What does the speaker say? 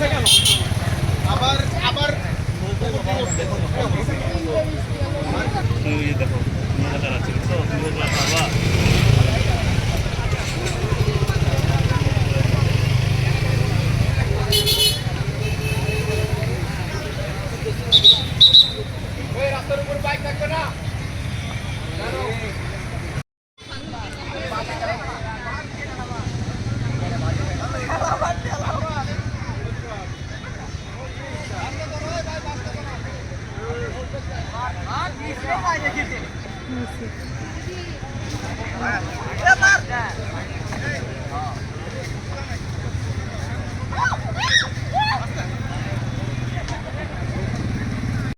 হচ্ছে কেন? আবার আবার দেখো আছে রাস্তার উপর বাইক থাকবে না। Виховання дітей.